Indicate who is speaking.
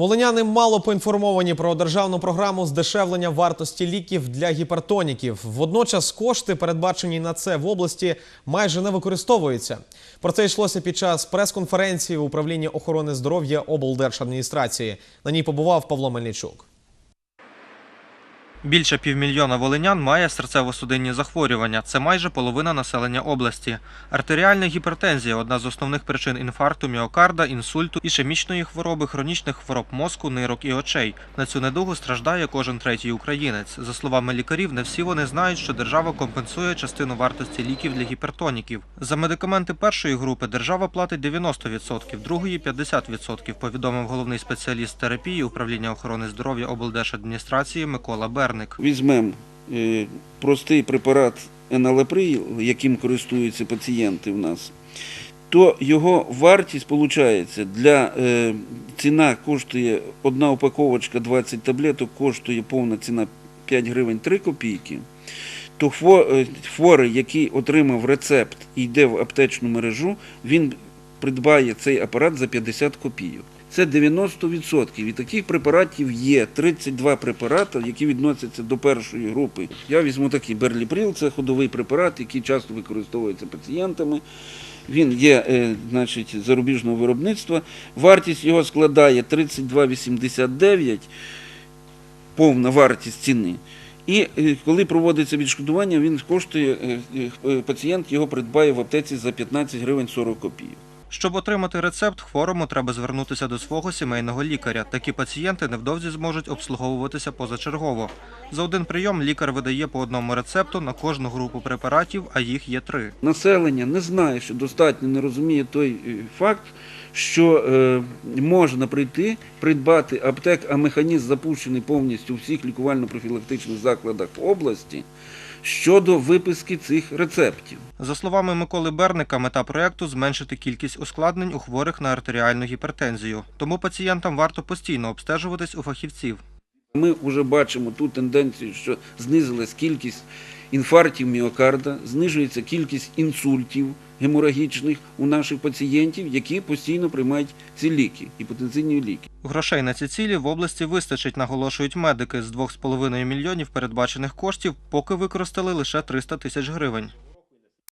Speaker 1: Волиняни мало поінформовані про державну програму здешевлення вартості ліків для гіпертоніків. Водночас кошти, передбачені на це в області, майже не використовуються. Про це йшлося під час прес-конференції в управлінні охорони здоров'я облдержадміністрації. На ній побував Павло Мельничук.
Speaker 2: Більше півмільйона волинян має серцево-судинні захворювання. Це майже половина населення області. Артеріальна гіпертензія одна з основних причин інфаркту міокарда, інсульту, ішемічної хвороби, хронічних хвороб мозку, нирок і очей. На цю недугу страждає кожен третій українець. За словами лікарів, не всі вони знають, що держава компенсує частину вартості ліків для гіпертоніків. За медикаменти першої групи держава платить 90%, другої 50%, повідомив головний спеціаліст терапії управління охорони здоров'я облдержадміністрації Микола Берник.
Speaker 3: Візьмемо е, простий препарат еналаприл, яким користуються пацієнти в нас, то його вартість виходить, для е, ціна коштує одна упаковочка 20 таблеток, коштує повна ціна 5 гривень 3 копійки. То е, хворий, який отримав рецепт і йде в аптечну мережу, він придбає цей апарат за 50 копійок. Це 90%. І таких препаратів є 32 препарати, які відносяться до першої групи. Я візьму такий берліприл, це ходовий препарат, який часто використовується пацієнтами. Він є е, значить, зарубіжного виробництва. Вартість його складає 32,89, повна вартість ціни. І е, коли проводиться відшкодування, він коштує, е, пацієнт його придбає в аптеці за 15 гривень 40 копійок.
Speaker 2: Щоб отримати рецепт, хворому треба звернутися до свого сімейного лікаря. Такі пацієнти невдовзі зможуть обслуговуватися позачергово. За один прийом лікар видає по одному рецепту на кожну групу препаратів, а їх є три.
Speaker 3: Населення не знає, що достатньо не розуміє той е, факт, що е, можна прийти, придбати аптек, а механізм запущений повністю у всіх лікувально-профілактичних закладах області щодо виписки цих рецептів.
Speaker 2: За словами Миколи Берника, мета проекту зменшити кількість ускладнень у хворих на артеріальну гіпертензію. Тому пацієнтам варто постійно обстежуватись у фахівців.
Speaker 3: Ми вже бачимо ту тенденцію, що знизилась кількість інфарктів міокарда, знижується кількість інсультів геморагічних у наших пацієнтів, які постійно приймають ці ліки, гіпотензивні ліки.
Speaker 2: Грошей на ці цілі в області вистачить, наголошують медики. З 2,5 мільйонів передбачених коштів поки використали лише 300 тисяч гривень.